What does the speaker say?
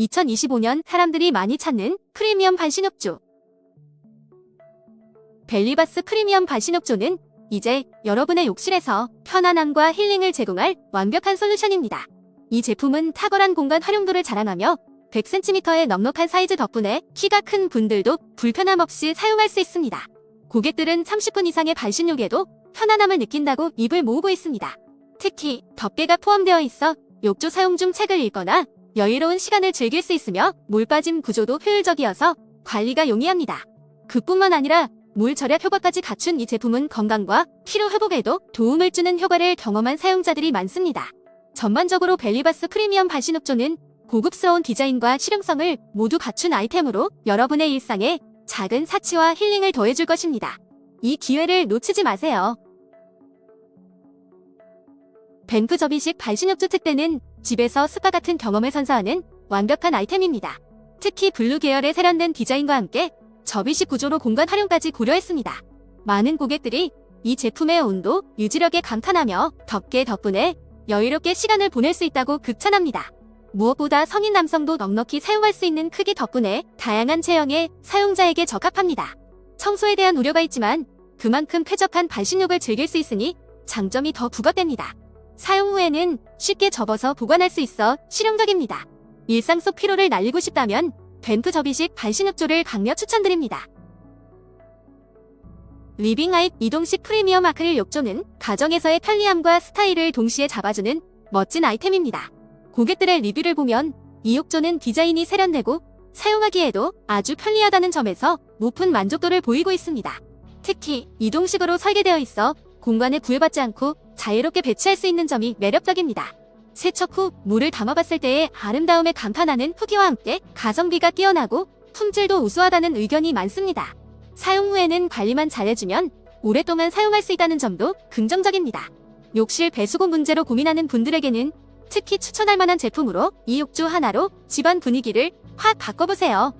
2025년 사람들이 많이 찾는 프리미엄 반신욕조. 벨리바스 프리미엄 반신욕조는 이제 여러분의 욕실에서 편안함과 힐링을 제공할 완벽한 솔루션입니다. 이 제품은 탁월한 공간 활용도를 자랑하며 100cm의 넉넉한 사이즈 덕분에 키가 큰 분들도 불편함 없이 사용할 수 있습니다. 고객들은 30분 이상의 반신욕에도 편안함을 느낀다고 입을 모으고 있습니다. 특히 덮개가 포함되어 있어 욕조 사용 중 책을 읽거나 여유로운 시간을 즐길 수 있으며 물 빠짐 구조도 효율적이어서 관리가 용이합니다. 그뿐만 아니라 물 절약 효과까지 갖춘 이 제품은 건강과 피로 회복에도 도움을 주는 효과를 경험한 사용자들이 많습니다. 전반적으로 벨리바스 프리미엄 반신욕조는 고급스러운 디자인과 실용성을 모두 갖춘 아이템으로 여러분의 일상에 작은 사치와 힐링을 더해줄 것입니다. 이 기회를 놓치지 마세요. 벤프 접이식 반신욕조 특대는 집에서 스파 같은 경험을 선사하는 완벽한 아이템입니다. 특히 블루 계열의 세련된 디자인과 함께 접이식 구조로 공간 활용까지 고려했습니다. 많은 고객들이 이 제품의 온도, 유지력에 감탄하며 덮개 덕분에 여유롭게 시간을 보낼 수 있다고 극찬합니다. 무엇보다 성인 남성도 넉넉히 사용할 수 있는 크기 덕분에 다양한 체형의 사용자에게 적합합니다. 청소에 대한 우려가 있지만 그만큼 쾌적한 반신욕을 즐길 수 있으니 장점이 더 부각됩니다. 사용 후에는 쉽게 접어서 보관할 수 있어 실용적입니다. 일상 속 피로를 날리고 싶다면 벤프 접이식 반신욕조를 강력 추천드립니다. 리빙아잇 이동식 프리미엄 아크릴 욕조는 가정에서의 편리함과 스타일을 동시에 잡아주는 멋진 아이템입니다. 고객들의 리뷰를 보면 이 욕조는 디자인이 세련되고 사용하기에도 아주 편리하다는 점에서 높은 만족도를 보이고 있습니다. 특히 이동식으로 설계되어 있어 공간에 구애받지 않고 자유롭게 배치할 수 있는 점이 매력적입니다. 세척 후 물을 담아봤을 때의 아름다움에 감탄하는 후기와 함께 가성비가 뛰어나고 품질도 우수하다는 의견이 많습니다. 사용 후에는 관리만 잘해주면 오랫동안 사용할 수 있다는 점도 긍정적입니다. 욕실 배수구 문제로 고민하는 분들에게는 특히 추천할 만한 제품으로 이 욕조 하나로 집안 분위기를 확 바꿔보세요.